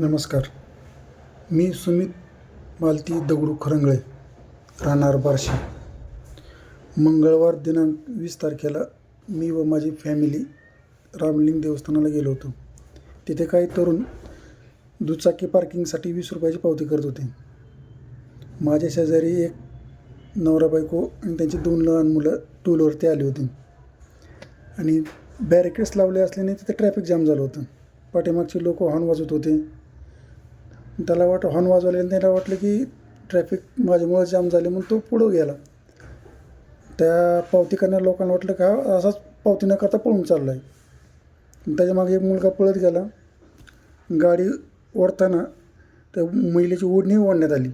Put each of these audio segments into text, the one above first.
नमस्कार. मी सुमित मालती दगडू खरंगळे राहणार बार्शी. मंगळवार दिनांक वीस तारखेला मी व माझी फॅमिली रामलिंग देवस्थानाला गेलो होतो. तिथे काही तरुण दुचाकी पार्किंगसाठी वीस रुपयाची पावती करत होते. माझ्या शेजारी एक नवरा बायको आणि त्यांची दोन लहान मुलं टू व्हीलरवरती आली होती. आणि बॅरिकेड्स लावले असल्याने तिथे ट्रॅफिक जाम झालं होतं. पाठीमागचे लोक हॉर्न वाजवत होते. त्याला वाट हॉर्न वाजवले त्याला वाटलं की ट्रॅफिक माझ्यामुळे जाम झाले म्हणून तो पुढं गेला. त्या पावती करणाऱ्या लोकांना वाटलं का असाच पावती न करता पळून चालला आहे त्याच्यामागे एक मुलगा पळत गेला. गाडी ओढताना त्या महिलेची ओढणी ओढण्यात आली.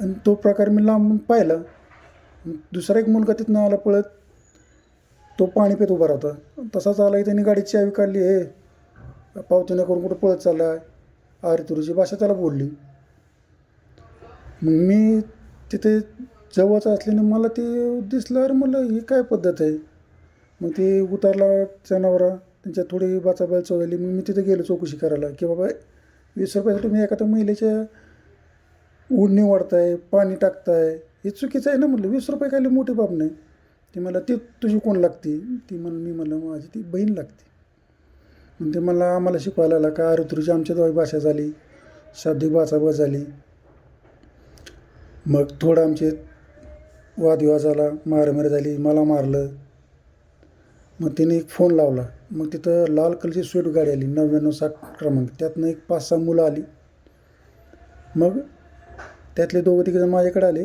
आणि तो प्रकार मी लांबून पाहिला. दुसरा एक मुलगा तिथनं आला पळत. तो पाणी पेत उभा राहता. तसाच आला की त्यांनी गाडीची चावी काढली हे पावती न करून कुठं पळत चालला आहे आरी तुरीची भाषा त्याला बोलली. मग मी तिथे जवळच असल्याने मला ते दिसलं अरे म्हणलं ही काय पद्धत आहे? मग ते उतारला जनावरा त्यांच्या थोडी बाचाबाल चवली मग मी तिथे गेलो चौकशी करायला की बाबा वीस रुपयासाठी तुम्ही एखाद्या महिलेच्या उडणी वाढताय पाणी टाकताय हे चुकीचं आहे ना? म्हटलं वीस रुपये काय मोठी बाब नाही. ती मला ती तुझी कोण लागते? ती म्हण मी म्हणलं माझी ती बहीण लागते. पण ते मला आम्हाला शिकवायला आला का? ऋतुची आमच्या भाषा झाली शाब्दिक भाषा झाली. मग थोडं आमचे वादविवाद झाला मारामारी झाली मला मारलं. मग तिने एक फोन लावला. मग तिथं लाल कलरची स्वीट गाडी आली नव्याण्णव सात क्रमांक. त्यातनं एक पाच सहा मुलं आली. मग त्यातले दोघं तिघं माझ्याकडे आले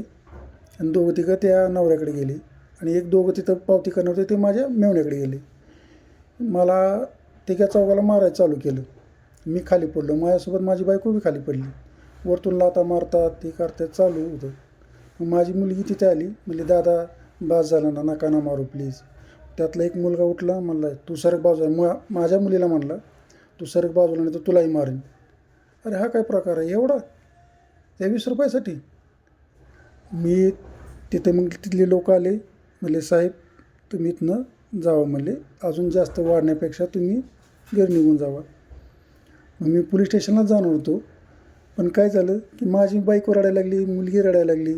आणि दोघं तिघं त्या नवऱ्याकडे गेले आणि एक दोघं तिथं पावती करणार होते ते माझ्या मेवण्याकडे गेले. मला तिघ्या चौघाला मारायला चालू केलं. मी खाली पडलो. माझ्यासोबत माझी बायको बी खाली पडली. वरतून लाता मारतात ते करतात चालू होतं. मग माझी मुलगी तिथे आली. म्हणजे दादा बास झाला ना नका ना मारू प्लीज त्यातला एक मुलगा उठला म्हणला तू सरक बाजूला. मा माझ्या मुलीला म्हणला तू सरक बाजूला नाही तर तुलाही मारेन. अरे हा काय प्रकार आहे? एवढा? त्या वीस रुपयासाठी? मी तिथे मग तिथले लोक आले. म्हणले साहेब तुम्ही इथनं जावं. म्हणले अजून जास्त वाढण्यापेक्षा तुम्ही घरी निघून जावा. मग मी पोलीस स्टेशनला जाणार होतो. पण काय झालं की माझी बाईक रडायला लागली मुलगी रडायला लागली.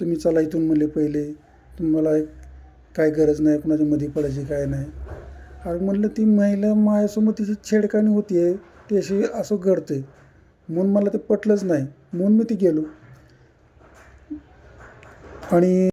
तुम्ही चला इथून म्हणले पहिले. तुम्हाला काय गरज नाही कुणाच्या मध्ये पडायची काय नाही. अरे म्हणलं ती महिला माझ्यासमोर तिची छेडकाणी होती आहे ती अशी असं घडते म्हणून मला ते पटलंच नाही. म्हणून मी ती गेलो. आणि